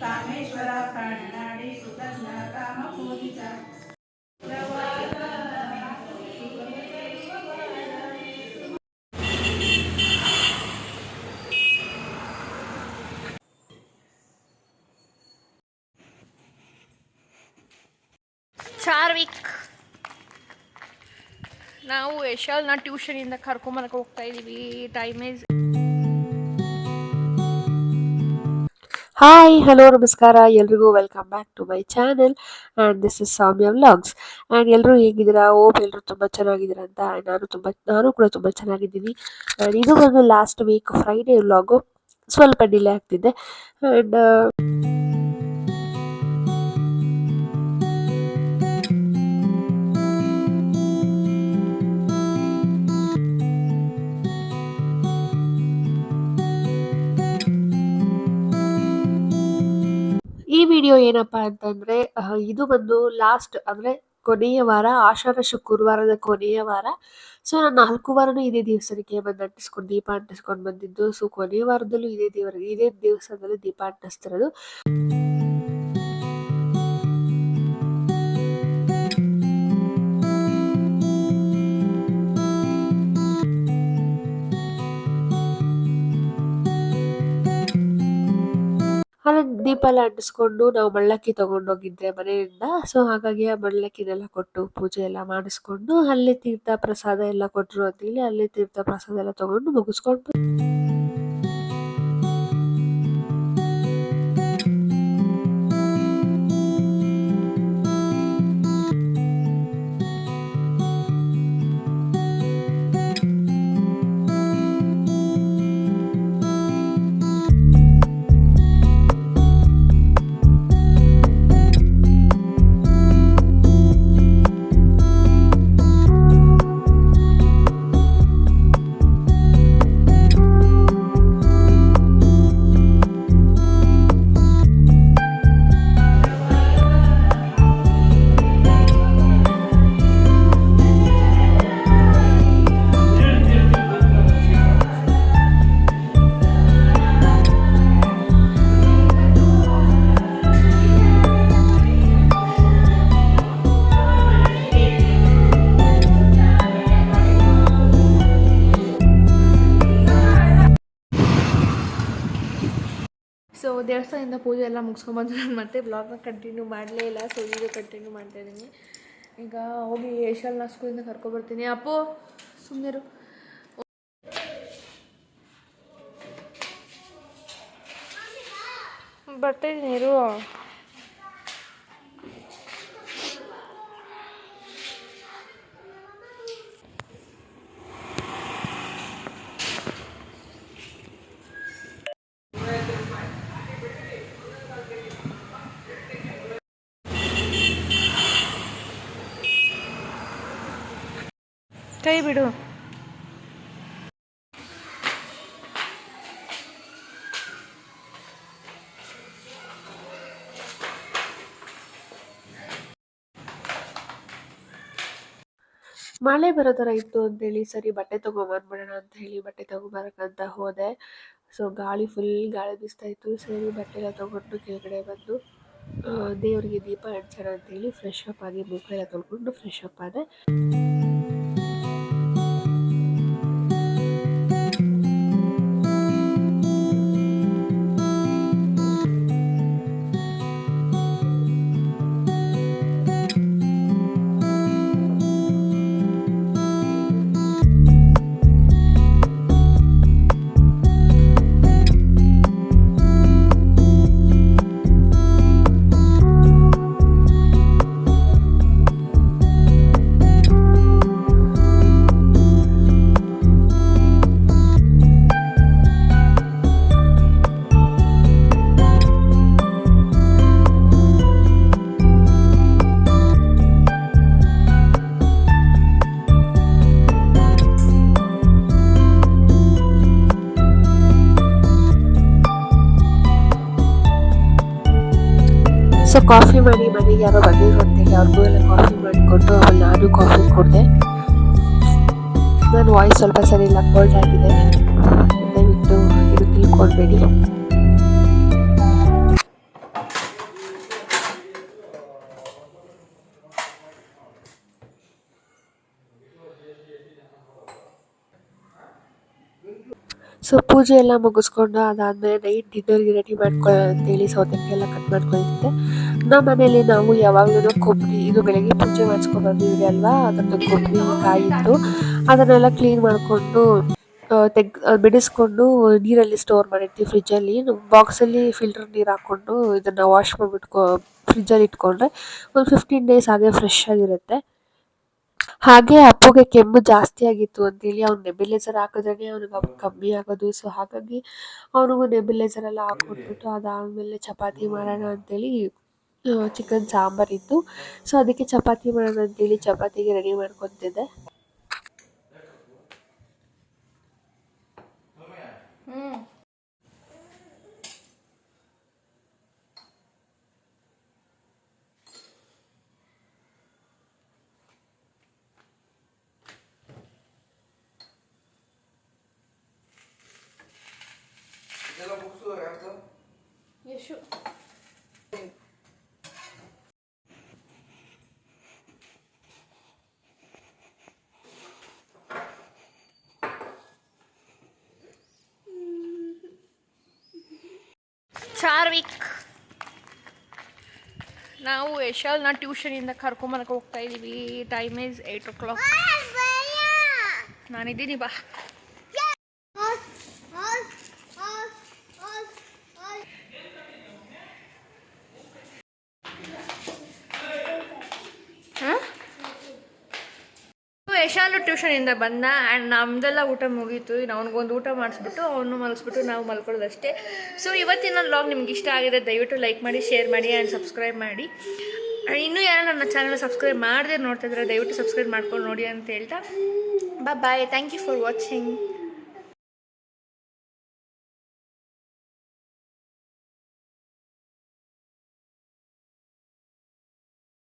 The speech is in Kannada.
ಕಾಮೇಶ್ವರ ಪ್ರಾಣನಾಡಿ ಸುಗಂಧ ಕಾಮ ಪೂಜಿತ ಚಾರ್ವಿಕ್. ನಾವು ಯಶಾಲ್ನ ಟ್ಯೂಷನಿಂದ ಕರ್ಕೊಂಬರಕ್ಕೆ ಹೋಗ್ತಾ ಇದ್ದೀವಿ ಟೈಮ್ ಇಸ್ ಹಾಯ್ ಹಲೋ ನಮಸ್ಕಾರ. ಎಲ್ರಿಗೂ welcome back to my channel and this is Soumya vlogs and ಎಲ್ಲರೂ ಹೇಗಿದ್ದೀರಾ? ಓಪ್ ಎಲ್ಲರೂ ತುಂಬ ಚೆನ್ನಾಗಿದ್ದೀರಾ ಅಂತ ಆ್ಯಂಡ್ ನಾನು ತುಂಬ, ನಾನು ಕೂಡ ತುಂಬ ಚೆನ್ನಾಗಿದ್ದೀನಿ. ಆ್ಯಂಡ್ ಇದು ಬಂದು ಲಾಸ್ಟ್ ವೀಕ್ ಫ್ರೈಡೇ ವ್ಲಾಗು ಸ್ವಲ್ಪ ಡಿಲೇ ಆಗ್ತಿದೆ. ಆ್ಯಂಡ್ ವಿಡಿಯೋ ಏನಪ್ಪ ಅಂತಂದ್ರೆ ಇದು ಬಂದು ಲಾಸ್ಟ್ ಅಂದ್ರೆ ಕೊನೆಯ ವಾರ, ಆಷಾಢ, ಶುಕ್ರವಾರದ ಕೊನೆಯ ವಾರ. ಸೊ ನಾನು ನಾಲ್ಕು ವಾರನೂ ಇದೇ ದಿವಸಕ್ಕೆ ಬಂದು ಅಂಟಿಸ್ಕೊಂಡು, ದೀಪ ಅಂಟಿಸ್ಕೊಂಡು ಬಂದಿದ್ದು. ಸೊ ಕೊನೆಯ ವಾರದಲ್ಲೂ ಇದೇ ದೇವರ, ಇದೇ ದಿವಸದಲ್ಲಿ ದೀಪ ಅಂಟಿಸ್ತಿರೋದು. ದೀಪ ಅಂಟಿಸ್ಕೊಂಡು ನಾವು ಮಳ್ಳಕ್ಕಿ ತಗೊಂಡೋಗಿದ್ದೆ ಮನೆಯಿಂದ. ಸೊ ಹಾಗಾಗಿ ಆ ಮಳ್ಳಕ್ಕಿನೆಲ್ಲ ಕೊಟ್ಟು ಪೂಜೆ ಎಲ್ಲ ಮಾಡಿಸ್ಕೊಂಡು ಅಲ್ಲಿ ತೀರ್ಥ ಪ್ರಸಾದ ಎಲ್ಲ ಕೊಟ್ಟರು ಅಂತೇಳಿ ಅಲ್ಲಿ ತೀರ್ಥ ಪ್ರಸಾದ ಎಲ್ಲ ತಗೊಂಡು ಮುಗಿಸ್ಕೊಂಡು ಸೊ ದೇವಸ್ಥಾನದಿಂದ ಪೂಜೆ ಎಲ್ಲ ಮುಗಿಸ್ಕೊಂಬಂದು ನಾನು ಮತ್ತೆ ಬ್ಲಾಗ್ನ ಕಂಟಿನ್ಯೂ ಮಾಡಲೇ ಇಲ್ಲ. ಸೊ ಈಗ ಕಂಟಿನ್ಯೂ ಮಾಡ್ತಾ ಇದ್ದೀನಿ. ಈಗ ಹೋಗಿ ಯಶಾಲ್ನ ಸ್ಕೂಲಿಂದ ಕರ್ಕೊಬರ್ತೀನಿ ಅಪ್ಪು ಸುಮ್ಮನೆರು ಬರ್ತಾಯಿದ್ದೀನಿ ಇರು. ಕೈ ಬಿಡು. ಮಳೆ ಬರೋ ಥರ ಇತ್ತು ಅಂತೇಳಿ, ಸರಿ ಬಟ್ಟೆ ತೊಗೊಂಬಂದ್ಬಿಡೋಣ ಅಂತ ಹೇಳಿ ಬಟ್ಟೆ ತಗೊಂಬರಕ್ಕಂತ ಹೋದೆ. ಸೊ ಗಾಳಿ ಫುಲ್ ಗಾಳಿ ಬೀಸ್ತಾ ಇತ್ತು. ಸರಿ ಬಟ್ಟೆ ಎಲ್ಲ ತಗೊಂಡು ಕೆಳಗಡೆ ಬಂದು ದೇವರಿಗೆ ದೀಪ ಹಚ್ಚೋಣ ಅಂತೇಳಿ ಫ್ರೆಶ್ ಅಪ್ ಆಗಿ ಮುಖ ಎಲ್ಲ ತೊಳ್ಕೊಂಡು ಫ್ರೆಶ್ ಅಪ್ ಆದೆ. ಸೊ ಕಾಫಿ ಮಾಡಿ ಮನೆಗೆ ಯಾರೋ ಬಂದಿದ್ರು ಅಂತೇಳಿ ಅವ್ರಿಗೂ ಎಲ್ಲ ಕಾಫಿ ಮಾಡಿಕೊಟ್ಟು ಆಮೇಲೆ ನಾನು ಕಾಫಿ ಕುಡಿದೆ. ನನ್ನ ವಾಯ್ಸ್ ಸ್ವಲ್ಪ ಸರಿ ಇಲ್ಲ ಕೋಲ್ಡ್ ಆಗಿದೆ. ದಯವಿಟ್ಟು ಇದು ತಿಳ್ಕೊಳ್ಬೇಡಿ. ಸೊ ಪೂಜೆ ಎಲ್ಲ ಮುಗಿಸ್ಕೊಂಡು ಅದಾದಮೇಲೆ ನೈಟ್ ಡಿನ್ನರ್ಗೆ ರೆಡಿ ಮಾಡ್ಕೊಳ್ಳೋಣ ಅಂತೇಳಿ ಸೌತೆಕಾಯಿ ಎಲ್ಲ ಕಟ್ ಮಾಡ್ಕೊಂಡಿದ್ದೆ ನಮ್ಮ ಮನೇಲಿ ನಾವು ಯಾವಾಗಲೂ ಕೊಬ್ಬರಿ, ಇದು ಬೆಳಗ್ಗೆ ಪೂಜೆ ಮಾಡಿಸ್ಕೊಂಡು ಬಂದಿದ್ವಿ ಅಲ್ವಾ? ಅದನ್ನು ಕೊಬ್ಬರಿ ಕಾಯಿ ಇತ್ತು ಅದನ್ನೆಲ್ಲ ಕ್ಲೀನ್ ಮಾಡಿಕೊಂಡು ತೆಗ್ ಬಿಡಿಸ್ಕೊಂಡು ನೀರಲ್ಲಿ ಸ್ಟೋರ್ ಮಾಡಿರ್ತೀವಿ ಫ್ರಿಜ್ಜಲ್ಲಿ ಬಾಕ್ಸಲ್ಲಿ ಫಿಲ್ಟರ್ ನೀರು ಹಾಕ್ಕೊಂಡು ಇದನ್ನು ವಾಶ್ ಮಾಡಿಬಿಟ್ಕೊ ಫ್ರಿಜ್ಜಲ್ಲಿ ಇಟ್ಕೊಂಡ್ರೆ ಒಂದು ಫಿಫ್ಟೀನ್ ಡೇಸ್ ಹಾಗೆ ಫ್ರೆಶ್ ಆಗಿರುತ್ತೆ. ಹಾಗೆ ಅಪ್ಪುಗೆ ಕೆಮ್ಮು ಜಾಸ್ತಿ ಆಗಿತ್ತು ಅಂತೇಳಿ ಅವ್ನು ನೆಬಿಲೈಸರ್ ಹಾಕಿದ್ರೆ ಅವ್ನಿಗೆ ಕಮ್ಮಿ ಆಗೋದು. ಸೊ ಹಾಗಾಗಿ ಅವನಿಗೂ ನೆಬಿಲೈಸರ್ ಎಲ್ಲ ಹಾಕ್ಕೊಟ್ಬಿಟ್ಟು ಅದಾದ್ಮೇಲೆ ಚಪಾತಿ ಮಾಡೋಣ ಅಂತೇಳಿ ಚಿಕನ್ ಸಾಂಬಾರ್ ಇತ್ತು. ಸೊ ಅದಕ್ಕೆ ಚಪಾತಿ ಮಾಡೋಣ ಅಂತೇಳಿ ಚಪಾತಿಗೆ ರೆಡಿ ಮಾಡ್ಕೊತಿದ್ದೆ. ಚಾರ್ವಿಕ್. ನಾವು ಯಶಾಲ್ನ ಟ್ಯೂಷನಿಂದ ಕರ್ಕೊಂಬರಕ್ಕೆ ಹೋಗ್ತಾ ಇದ್ದೀವಿ time is eight o'clock ನಾನಿದ್ದೀನಿ ಬಾ. ಯಶಾಲು ಟ್ಯೂಷನಿಂದ ಬಂದ ಆ್ಯಂಡ್ ನಮ್ದೆಲ್ಲ ಊಟ ಮುಗೀತು. ಅವ್ನಿಗೊಂದು ಊಟ ಮಾಡಿಸ್ಬಿಟ್ಟು ಅವನು ಮಲಗಿಸ್ಬಿಟ್ಟು ನಾವು ಮಲ್ಕೊಳ್ಳೋದಷ್ಟೇ. ಸೊ ಇವತ್ತಿನ ಲಾಗ್ ನಿಮ್ಗೆ ಇಷ್ಟ ಆಗಿದೆ ದಯವಿಟ್ಟು ಲೈಕ್ ಮಾಡಿ ಶೇರ್ ಮಾಡಿ ಆ್ಯಂಡ್ ಸಬ್ಸ್ಕ್ರೈಬ್ ಮಾಡಿ. ಇನ್ನೂ ಯಾರು ನನ್ನ ಚಾನಲ್ ಸಬ್ಸ್ಕ್ರೈಬ್ ಮಾಡದೆ ನೋಡ್ತಾ ಇದ್ರೆ ದಯವಿಟ್ಟು ಸಬ್ಸ್ಕ್ರೈಬ್ ಮಾಡ್ಕೊಂಡು ನೋಡಿ ಅಂತ ಹೇಳ್ತಾ. Bye thank you for watching